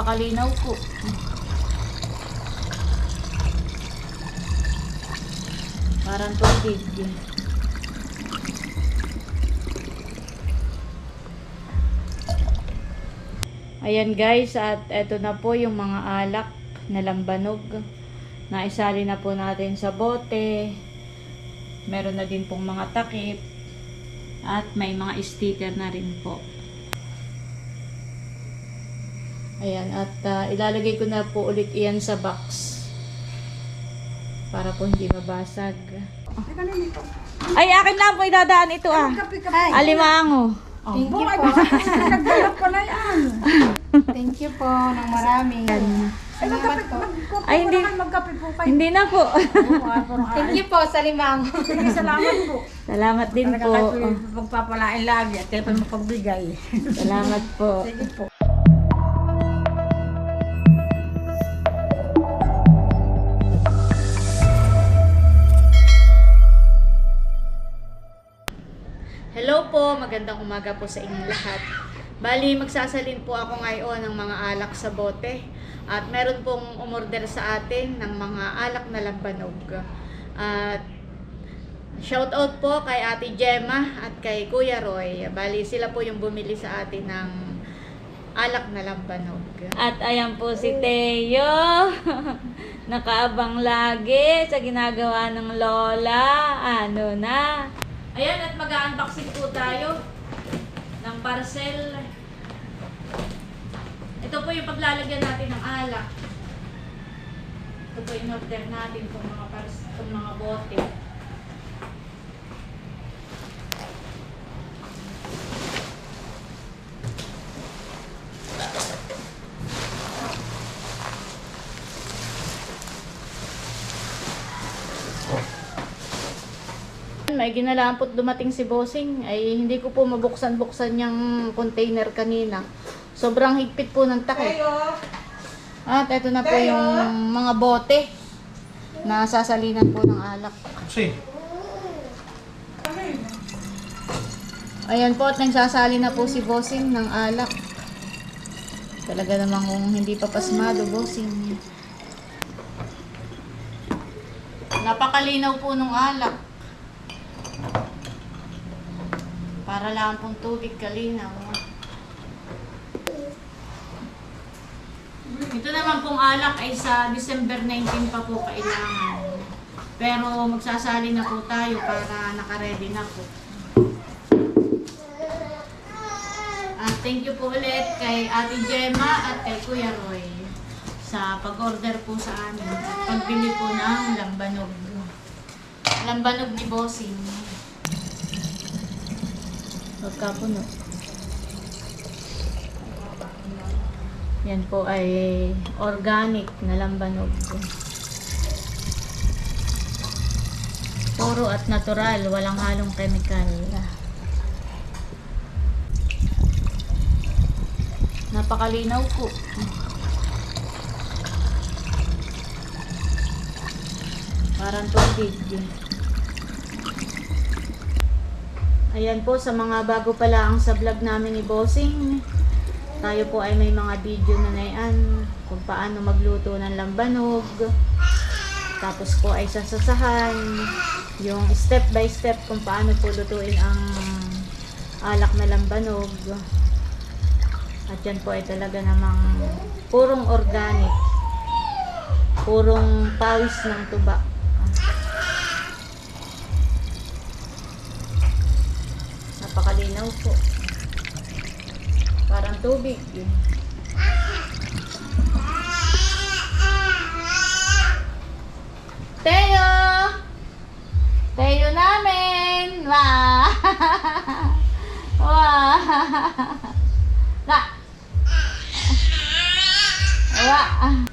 Napakalinaw po. Parang tubig. Ayan guys, at eto na po yung mga alak na lambanog. Naisali na po natin sa bote. Meron na din pong mga takip. At may mga sticker na rin po. Ayan, at ah, ilalagay ko na po ulit iyan sa box. Para po hindi mabasag. Ay, akin lang po idadaan ito ah. Alimango. Thank you po. Nagdalap ko na yan. Thank you po ng marami. Ay, magkape, magkape Ay, hindi. magkape po kayo. Hindi na po. Ah, Thank you po sa limang. Sige, salamat po. Salamat din Talaga po. kayo magpapalain lagi at kayo pa mapagbigay. Salamat po. Sige po. Magandang umaga po sa inyong lahat. Bali, magsasalin po ako ngayon ng mga alak sa bote. At meron pong umorder sa atin ng mga alak na lambanog. At shout out po kay Ate Gemma at kay Kuya Roy. Bali, sila po yung bumili sa atin ng alak na lambanog. At ayan po si Teo. Nakaabang lagi sa ginagawa ng lola. Ano na? Ayan, at mag-unboxing po tayo ng parcel. Ito po yung paglalagyan natin ng alak. Ito po yung order natin itong mga, itong mga bote. May ginalaan po't dumating si Bossing. Ay hindi ko po mabuksan-buksan yung container kanina. Sobrang higpit po ng takip. At ito na po yung mga bote na sasalinan po ng alak. Kasi, Ayan po at nagsasali na po si Bossing ng alak. Talaga namang kung hindi pa pasmado, Bossing. Napakalinaw po ng alak. Para lang pong tubig kalinaw. Ito naman pong alak ay sa December 19 pa po kailangan. Pero magsasali na po tayo para nakaredy na po. At thank you po ulit kay Ate Gemma at kay Kuya Roy sa pag-order po sa amin at pagbili po ng lambanog. Lambanog ni Bossing. Pagkapuno. Yan po ay organic na lambanog. Puro at natural, walang halong chemical. Napakalinaw po. Parang tubig. Ayan po, sa mga bago pa lang sa vlog namin ni Bossing, tayo po ay may mga video na nayan kung paano magluto ng lambanog. Tapos po ay sasasahan yung step by step kung paano po lutuin ang alak na lambanog. At yan po ay talaga namang purong organic. Purong pawis ng tuba. Napakalinaw po. Parang tubig. Teo! Teo namin! Wow! wow! Ka! Wow!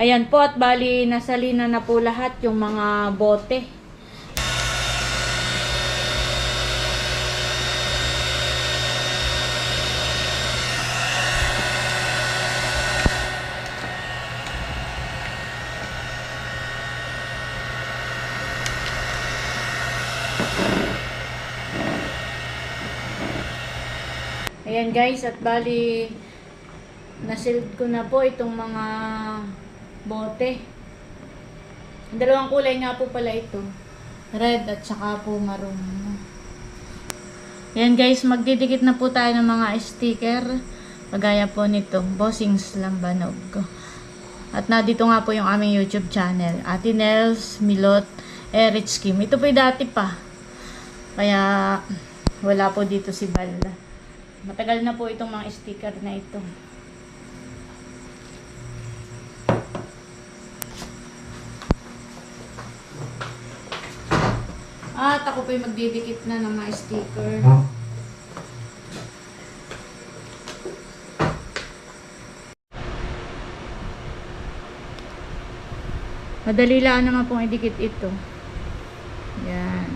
Ayan po at bali nasalina na po lahat yung mga bote. Ayan guys, at bali nasild ko na po itong mga bote. Ang dalawang kulay nga po pala ito. Red at saka po maroon. Ayan guys, magdidikit na po tayo ng mga sticker. Pagaya po nito, Bossings Lambanog. At na dito nga po yung aming YouTube channel. Ate Nels, Milot, Erich Kim. Ito po dati pa. Kaya wala po dito si Balla. Matagal na po itong mga sticker na ito. At ako po yung magdidikit na ng mga sticker. Madali lang naman pong idikit ito. Yan.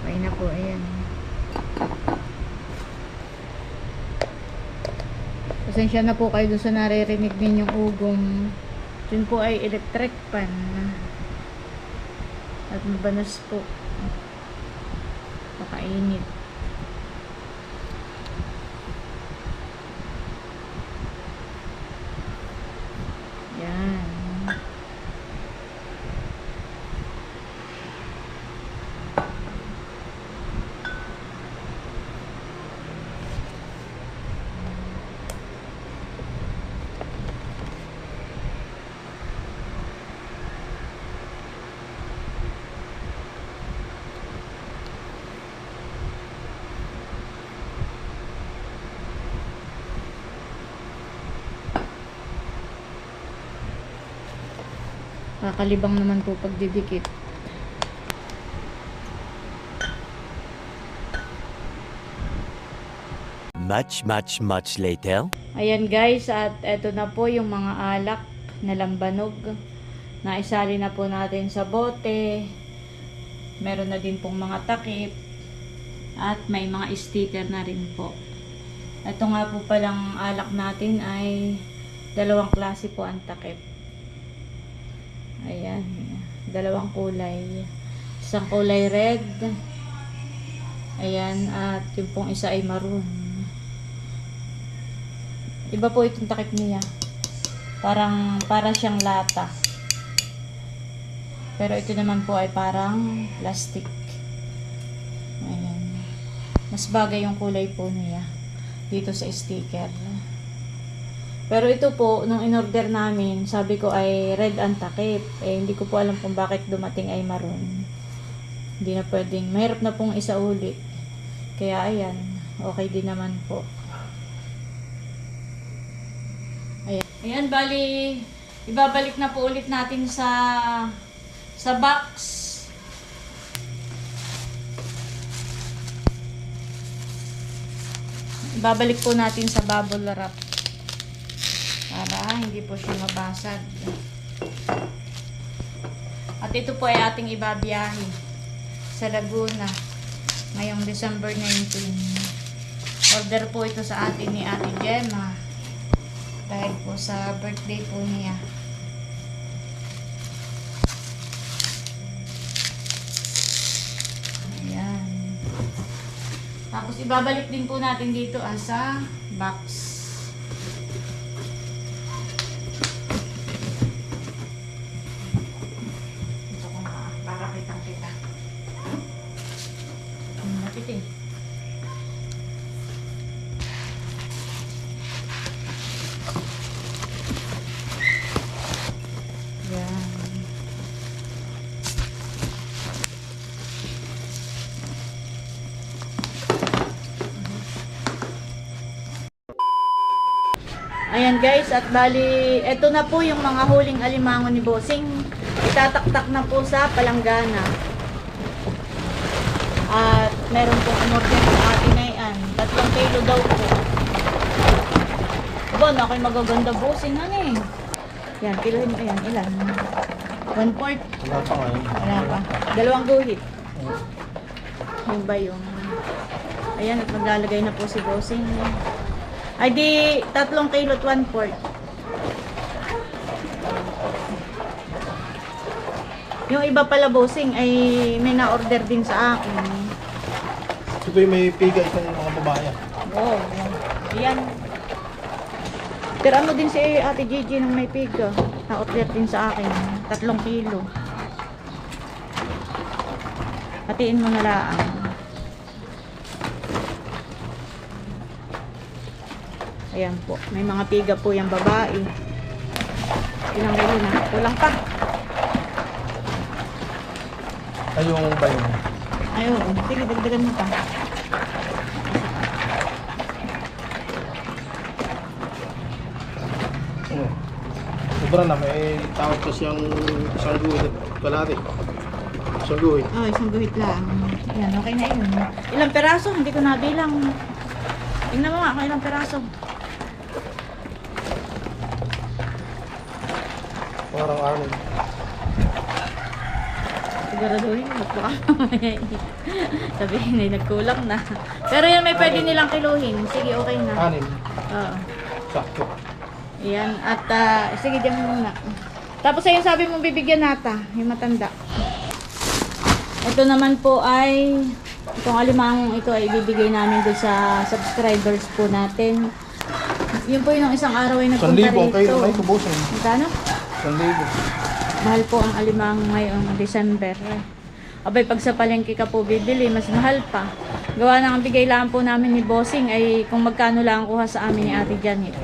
Okay na po, ayan. Pasensya na po kayo doon sa naririnig ninyong ugong. Yun po ay electric pan. At mabanas po. Pakainit. Yan. Kakalibang naman po pagdidikit. Much, much, much later. Ayan guys, at eto na po yung mga alak na lambanog. Naisali na po natin sa bote. Meron na din pong mga takip. At may mga sticker na rin po. Ito nga po palang alak natin ay dalawang klase po ang takip. Dalawang kulay. Isang kulay red. Ayan. At yung pong isa ay maroon. Iba po itong takip niya. Parang, para siyang lata. Pero ito naman po ay parang plastic. Ayan. Mas bagay yung kulay po niya. Dito sa sticker. Pero ito po, nung in-order namin, sabi ko ay red ang takip. Eh, hindi ko po alam kung bakit dumating ay maroon. Hindi na pwedeng, mahirap na pong isa ulit. Kaya ayan, okay din naman po. Ayan. Ayan, bali, ibabalik na po ulit natin sa sa box. Ibabalik po natin sa bubble wrap para hindi po siya mabasag. At ito po ay ating ibabiyahe sa Laguna ngayong December 19. Order po ito sa atin ni Ate Gemma dahil po sa birthday po niya. Ayan. Tapos ibabalik din po natin dito ah, sa box. Ayan guys, at bali, eto na po yung mga huling alimango ni Bossing. Itataktak na po sa palanggana. At meron pong umorder sa atin na yan. Tatlong kilo daw po. Na ako'y magaganda Bossing, ano eh. Yan, kilohin mo yan. Ilan? One fourth. Wala pa ngayon. Wala pa. Dalawang guhit. Yung ba yung... Ayan, at maglalagay na po si Bossing. Ay di, tatlong kilo at one fourth. Yung iba pala bossing ay may na-order din sa akin. Ito yung may piga itong mga babae. Wow. Ayan. Pero ano din si Ate Gigi nang may piga. Na-order din sa akin. Tatlong kilo. Hatiin mo na lang. Ayan po. May mga piga po yung babae. Ilang kilo na? Kulang pa. Ay, yung ba yun? Ayun. Sige, dagdagan mo pa. Oo. Sobra na, may tawag pa siyang isang guhit at kalate. Isang guhit. Oh, isang guhit lang. Yan, okay na yun. Ilang peraso? Hindi ko nabilang. Tingnan mo nga kung ilang peraso. Parang anin. Siguraduhin mo baka mamaya Sabihin ay nagkulang na. Pero yan may pwede nilang kiluhin. Sige, okay na. Anin. Oo. Sakto. Yan. At ah, sige, diyan muna. Tapos ayun sabi mo bibigyan nata. Yung matanda. Ito naman po ay itong alimangong ito ay ibibigay namin doon sa subscribers po natin. Yun po yung isang araw ay nagpunta libo. rito. Kayo, may kubusin. Magkano? Isang libo. Mahal po ang alimang ngayong December. Abay, pag sa palengke ka po bibili, mas mahal pa. Gawa na ang bigay lang po namin ni Bossing ay kung magkano lang ang kuha sa amin ni Ate Janet.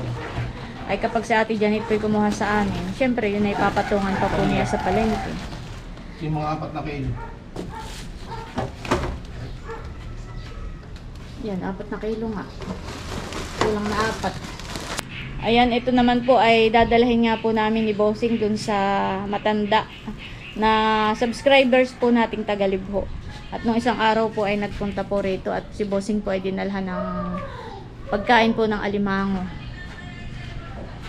Ay kapag si Ate Janet po kumuha sa amin, syempre yun ay papatungan pa po niya sa palengke. Yung mga apat na kilo. Yan, apat na kilo nga. Kulang na apat. Ayan, ito naman po ay dadalhin nga po namin ni Bossing dun sa matanda na subscribers po nating Tagalibho. At nung isang araw po ay nagpunta po rito at si Bossing po ay dinalhan ng pagkain po ng alimango.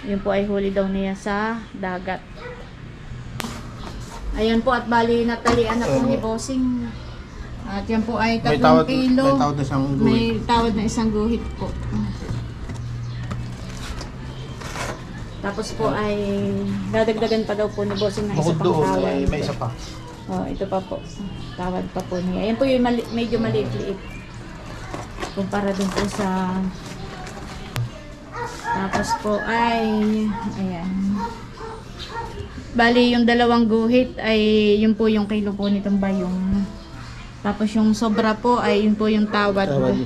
Yun po ay huli daw niya sa dagat. Ayan po at bali natalian na po ni Bossing. At yan po ay May tatlong tawad, kilo. may tawad na siyang guhit. May tawad na isang guhit po. Tapos po ay dadagdagan pa daw po ni Bossing ng isa Bukod pang doon, tawad. may, may isa pa. Oh, ito pa po. Tawad pa po niya. Ayan po yung mali- medyo maliit-liit. Kumpara dun po sa... Tapos po ay... Ayan. Bali, yung dalawang guhit ay yun po yung kilo po nitong bayong. Tapos yung sobra po ay yun po yung tawad. Tawad.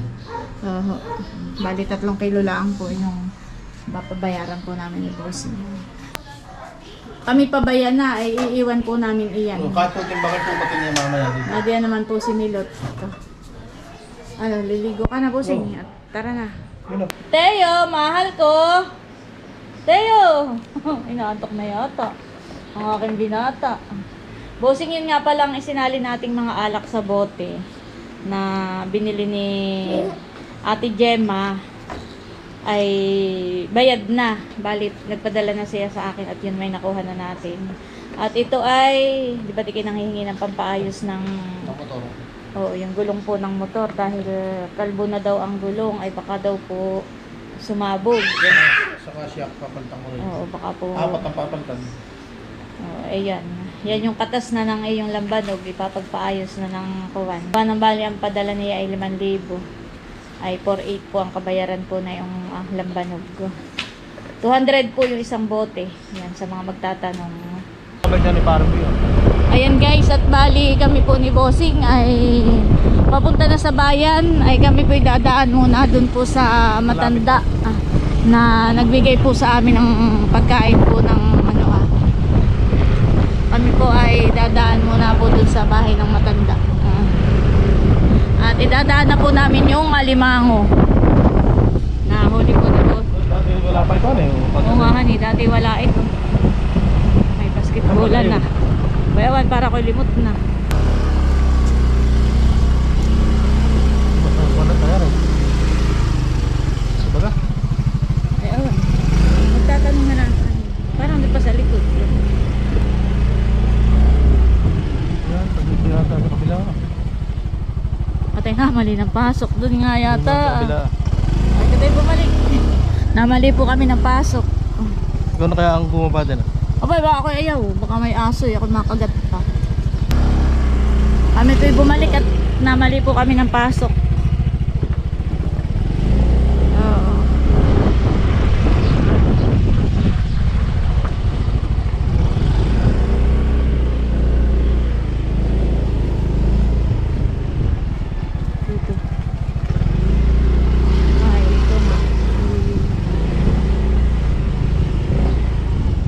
Oo. bali, tatlong kilo lang po yung papabayaran po namin ni boss. Kami pabayan na, ay iiwan po namin iyan. Oh, kahit po timbangan po pati niya mamaya dito. Nadiyan naman po si Milot. Ito. Ano, liligo ka na po, Sing. At Tara na. Na. Teo, mahal ko! Teo! Inaantok na yata. Ang aking binata. Bossing yun nga palang isinali nating mga alak sa bote na binili ni Ate Gemma ay bayad na. Balit, nagpadala na siya sa akin at yun may nakuha na natin. At ito ay, di ba di kayo nanghihingi ng pampaayos ng Ang motor. Oo, yung gulong po ng motor dahil kalbo na daw ang gulong ay baka daw po sumabog. Saka siya papalitan ko rin. Oo, baka po. Apat ang papalitan. Oo, ayan. Yan yung katas na ng iyong lambanog, ipapagpaayos na ng kuwan. Kuwan ng bali ang padala niya ay 5,000. Ay 4,800 po ang kabayaran po na yung ah, lambanog. 200 po yung isang bote. Yan, sa mga magtatanong. Ayan guys, at bali kami po ni Bossing ay papunta na sa bayan. Ay kami po dadaan muna dun po sa matanda ah, na nagbigay po sa amin ng pagkain po ng ano ah. Kami po ay dadaan muna po dun sa bahay ng matanda. At idadaan na po namin yung alimango. Na huli po ni Boss. Dati wala pa ito ano eh. Oo nga hani, dati wala ito. May basketballan na. Bayawan para ko limot na. Wala tayo rin. Sabaga? Ay, oh. Magtatanong na lang. Parang di pa sa likod. Mali ng pasok. Doon nga yata. kabila. Ay, tayo bumalik. Namali po kami ng pasok. Ikaw na kaya ang bumaba din ah. Abay, baka ako ayaw. Baka may aso. eh. Ako makagat pa. Kami po'y bumalik at namali po kami ng pasok. Oo. Dito. Ay, ito na.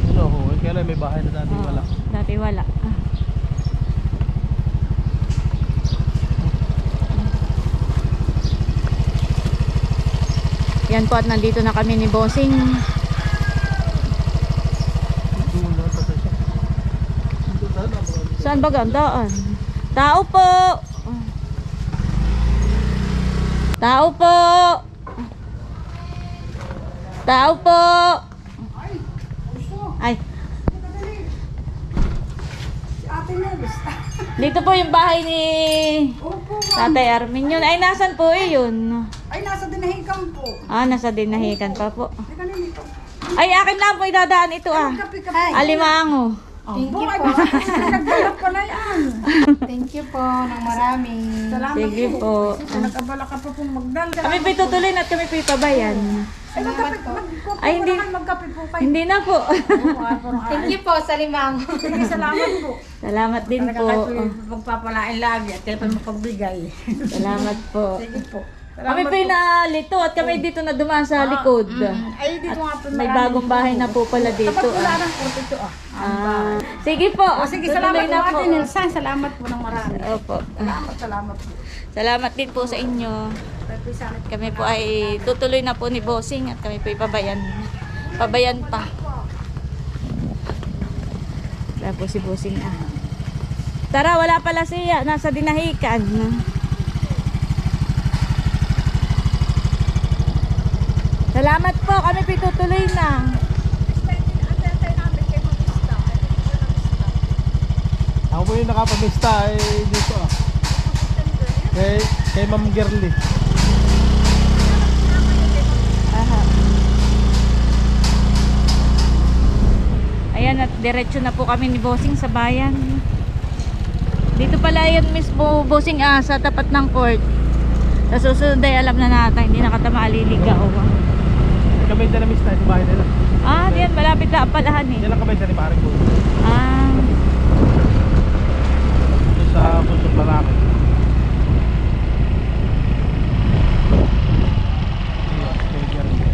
Ano ho, eh, kaya lang may bahay na dati Oo, wala. Dati wala. Ah. Po at nandito na kami ni Bossing. Saan ba gandaan? Tao po! Tao po! Tao po! Ay, dito po yung bahay ni. Tatay Armin yun. Ay, nasan po eh yun? Ay, nasa dinahikan po. Ah, nasa dinahikan pa po. Ay, akin lang po idadaan ito ah. Alimango. Thank you po. nagdala pala yan. Thank you po ng marami. Salamat Sige po. Kasi nag-abala ka pa pong magdal. Kami po tutuloy at kami po ipabayan. Ay, magkape, Ay, hindi. po magkape po kayo. Hindi na po. Ah, Thank you po sa limango. Sige, salamat po. Salamat din Talaga po. kayo po magpapalain lagi at kayo pa mapagbigay. Salamat po. Sige po. Kami po yung nalito at kami dito na dumaan sa likod. Ay, dito nga po. May bagong bahay na po pala dito. Tapat wala Ah. ng kurso ito ah. Ah, sige po. O sige, Tutuloy salamat po na Ate Nelson. Salamat po ng marami. Opo. Salamat, salamat po. Salamat din po sa inyo. Kami po ay tutuloy na po ni Bossing at kami po ipabayan. Pabayan pa. Wala po si Bossing ah. Tara, wala pala siya. Nasa dinahikan. Salamat po. Kami po tutuloy na. Ako po yung nakapamista eh, dito ah. Kay, kay Ma'am Girly. Aha. Ayan at diretso na po kami ni Bossing sa bayan. Dito pala yun mismo Bossing ah, sa tapat ng court. Sa susunod ay alam na natin, hindi na kata maaliligaw. Kamay na na miss na sa bahay nila. Ah, diyan malapit na palahan eh. Yan ang na ni Paring Bull. Ah, Doon sa pusong lalaki. Iya, kay Girly.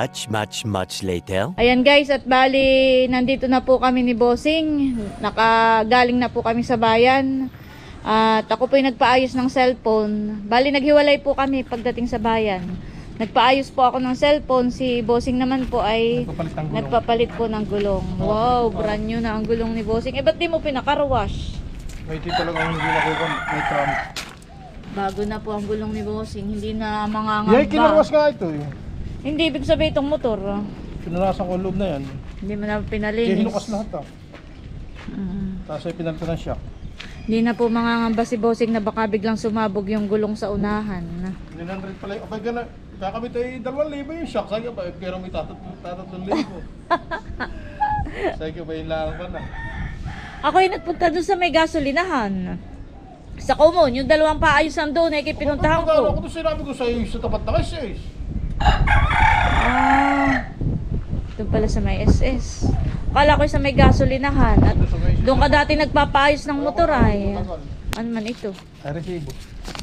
Much, much, much later. ayan guys at bali nandito na po kami ni Bossing. Nakagaling na po kami sa bayan. At ako po yung nagpaayos ng cellphone. Bali naghiwalay po kami pagdating sa bayan. Nagpaayos po ako ng cellphone. Si Bossing naman po ay Nagpapalit ng gulong. nagpapalit po ng gulong. Wow, brand new na ang gulong ni Bossing. Eh ba't di mo pinaka-wash? May ito talaga ang hindi nakuha. May tram. Bago na po ang gulong ni Bossing. Hindi na mga Yan, kinarwas nga ito eh. Hindi ibig sabihin itong motor. ah. Pinarasan ko ang loob na yan. Hindi mo na Kaya pinalinis. hinukas lahat ah. Mm. Tapos ay pinalitan ng shock. Hindi na po mangangamba si Bossing na baka biglang sumabog yung gulong sa unahan. 900 pala yung, abay gana, kakabit ay 2,000 yung shock. Ko ba, eh, pero may tatatong tatatong libo. Ko ba yung ka na. Ako yung nagpunta doon sa may gasolinahan. Sa Kumon, yung dalawang paayusan doon ay pinuntahan Ako ko. doon sinabi ko sa iyo sa tapat na kasi. Ah, doon pala sa may SS. Akala ko sa may gasolinahan. At doon ka dati nagpapaayos ng motor ay. Ano man ito? Ay, resibo.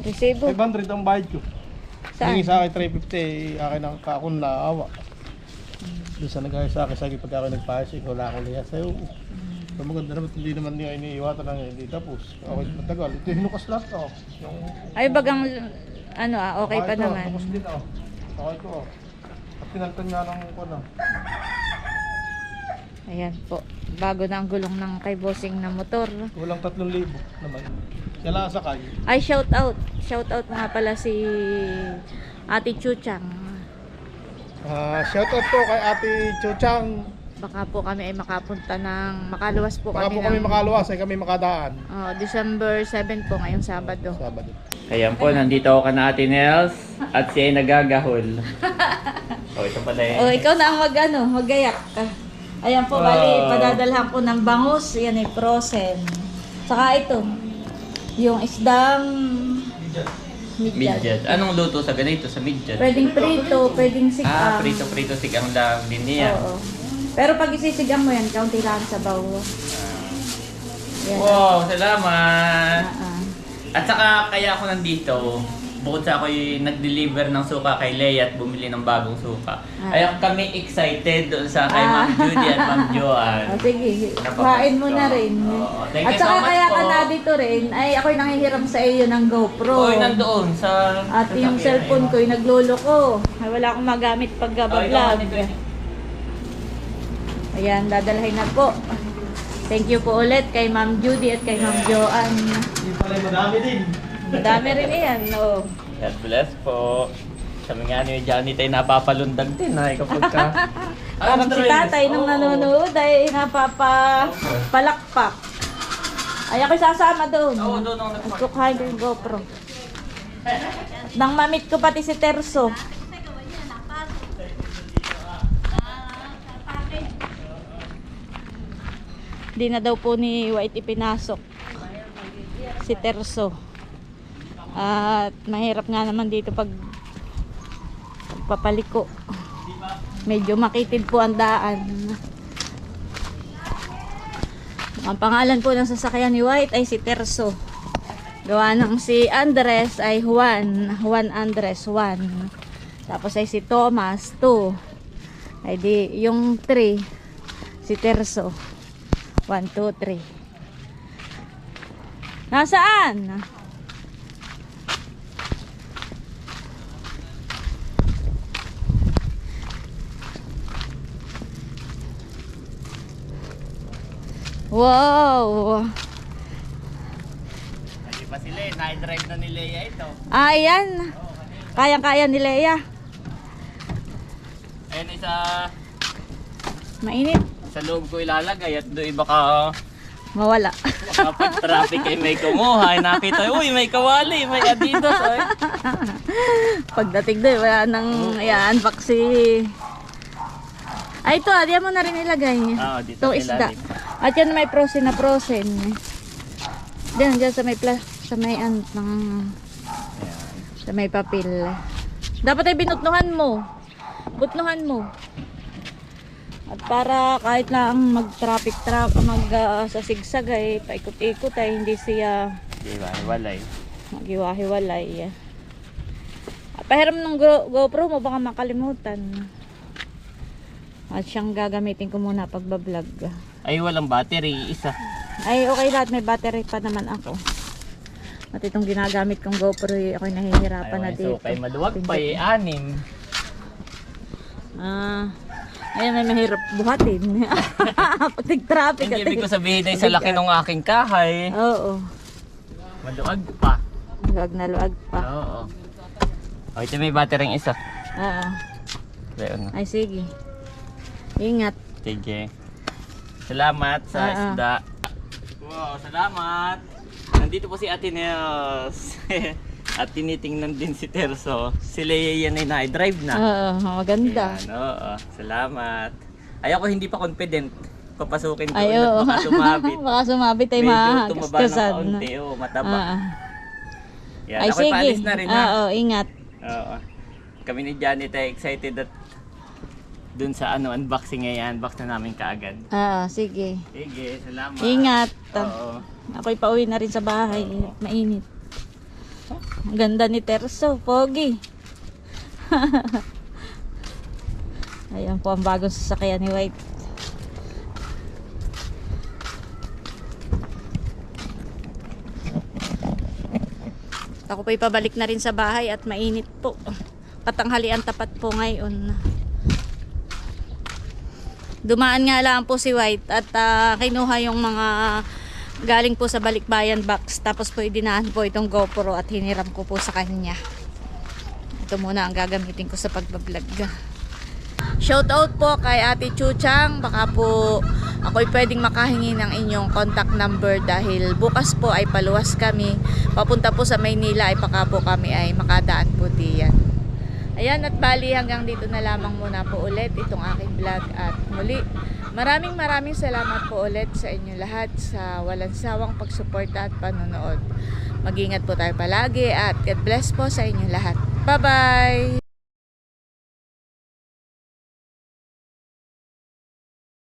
Resibo. 500 ang bayad ko. Saan? Hingi sa akin 350, akin ang kakon na awa. Doon sa nagaya sa akin, sabi pag ako nagpahis, ikaw wala ako liya sa'yo. So, maganda naman, hindi naman niya iniiwatan ng hindi tapos. Okay, matagal. Ito hinukas lahat oh. Yung, Ay bagang ano ah, okay pa naman. Tapos din oh. Okay ko oh. At pinaltan nga ng ano. Ayan po. Bago na ang gulong ng kay Bossing na motor. Walang 3,000 naman. Siya lang sakay. Ay, shout out. Shout out nga pala si Ate Chuchang. Ah, shoutout po kay Ate Chuchang baka po kami ay makapunta ng makaluwas po Baka kami po kami ng makaluwas ay kami makadaan. oh, December 7 po ngayong Sabado. Sabado. Ayan po, nandito ako ka na Ate Nels at siya ay nagagahol. oh, ito pala yun. Oh, ikaw na ang mag ano, magayak ka. Ayan po, bali, Wow. padadalhan ko ng bangus. Yan ay frozen. Saka ito, yung isdang midjad. Midget. Anong luto sa ganito sa midget? Pwedeng prito, pwedeng Ah, sigang. prito-prito sigang lang din niya. Oo. Pero pag isisigang mo yan, kaunti lang sa bawo. Yan. Wow, salamat! Ah, ah. At saka kaya ako nandito, bukod sa ako'y nag-deliver ng suka kay Leia at bumili ng bagong suka. Ah. Ay kami excited doon sa kay Ah. Ma'am Judy at Ma'am Joanne. Oh, sige, Napapag- kain mo na rin. Oo. Thank At you saka so much kaya ka po. na dito rin, ay ako'y nangihiram sa iyo ng GoPro. Oy, nandoon sa... At sa yung cellphone na ko, yung naglolo ko. Ay, wala akong magamit pag. Oh, ano ito? Ayan, dadalhin na po. Thank you po ulit kay Ma'am Judy at kay Ma'am Joanne. Hindi pala madami din. Madami rin yan, no? God bless po. Sabi nga ni Johnny tayo napapalundag din ay kapag ka... Parang si tatay nung Oo. nanonood ay napapalakpak. Ay, ako'y sasama doon. Oo, doon ako nagpa- Kukuhain ko yung GoPro. Nang mamit ko pati si Terso. Di na daw po ni White ipinasok si Terso. At mahirap nga naman dito pag pagpapaliko. Medyo makitid po ang daan. Ang pangalan po ng sasakyan ni White ay si Terso. Gawa ng si Andres ay Juan. Juan Andres, Juan. Tapos ay si Thomas, 2. Ay di, yung 3, si Terso. 1, 2, 3. Nasaan? Wow! Hindi pa sila eh, na-drive na ni Leia ito. Ayan. Kayang-kaya ni Leia. Ayun isa Mainit. Sa loob ko ilalagay at doon baka Mawala. kapag traffic ay may kumuha, ay nakita, uy may kawali, may adidas ay. Pagdating doon, wala nang yan, vaksi. Ay, ito, adiyan mo na rin ilagay. Ah, dito Ito, sa isda. ilalim. At yan may prosen na prosen. Diyan, diyan sa may pla sa may an ng sa may papel. Dapat ay binutnuhan mo. Butnuhan mo. At para kahit lang mag-traffic trap mag ah, sa sigsag ay paikot-ikot ay hindi siya Di ba, walay. Magiwahiwalay. Pahiram ng Go- GoPro mo, baka makalimutan. At siyang gagamitin ko muna pagbablog. Ay, walang battery, isa. Ay, okay lahat. May battery pa naman ako. At itong ginagamit kong GoPro, eh, ako'y nahihirapan na Ay, so, dito. kay maluwag pa eh, anim. Ah, ayun, may mahirap buhatin. Pag nag-traffic. Hindi ibig ko sabihin ay sa laki ng aking kahay. Oo. Maluwag pa. Luwag na luwag pa. Oo. O, ito may battery isa. Oo. Ayun. Ay, sige. Ingat. Sige. Salamat sa ah. isda. Wow, salamat. Nandito po si Ate Nels. At tinitingnan din si Terso. Si Leia yan ay na-drive na. Oo, maganda. Yan, oo. Salamat. Ay ako hindi pa confident. Papasukin ko Ay, oo. baka sumabit. Baka sumabit ay Medyo tumaba ng makakaskasan. kaunti. Oo, mataba. Ah, ah. Yan, Ay, ako'y sige. paalis na rin ha. Oo, ingat. Oo. Kami ni Janet ay excited at dun sa ano unboxing ay unbox na namin kaagad. Oo, sige. Sige, salamat. Ingat. Oo. Ako'y pauwi na rin sa bahay. Mainit. Ganda ni Terso. Pogi. Ayan po ang bagong sasakyan ni White. Ako po'y pabalik na rin sa bahay at mainit po. Patanghalian tapat po ngayon. Dumaan nga lang po si White at ah, kinuha yung mga galing po sa balikbayan box. Tapos po idinahan po itong GoPro at hiniram ko po sa kanya. Ito muna ang gagamitin ko sa pagbablog. Shout out po kay Ate Chuchang. Baka po ako'y pwedeng makahingi ng inyong contact number dahil bukas po ay paluwas kami. Papunta po sa Maynila ay baka po kami ay makadaan po diyan. Ayan at bali hanggang dito na lamang muna po ulit itong aking vlog at muli. Maraming maraming salamat po ulit sa inyo lahat sa walang sawang pagsuporta at panonood. Mag-ingat po tayo palagi at God bless po sa inyo lahat. Bye-bye!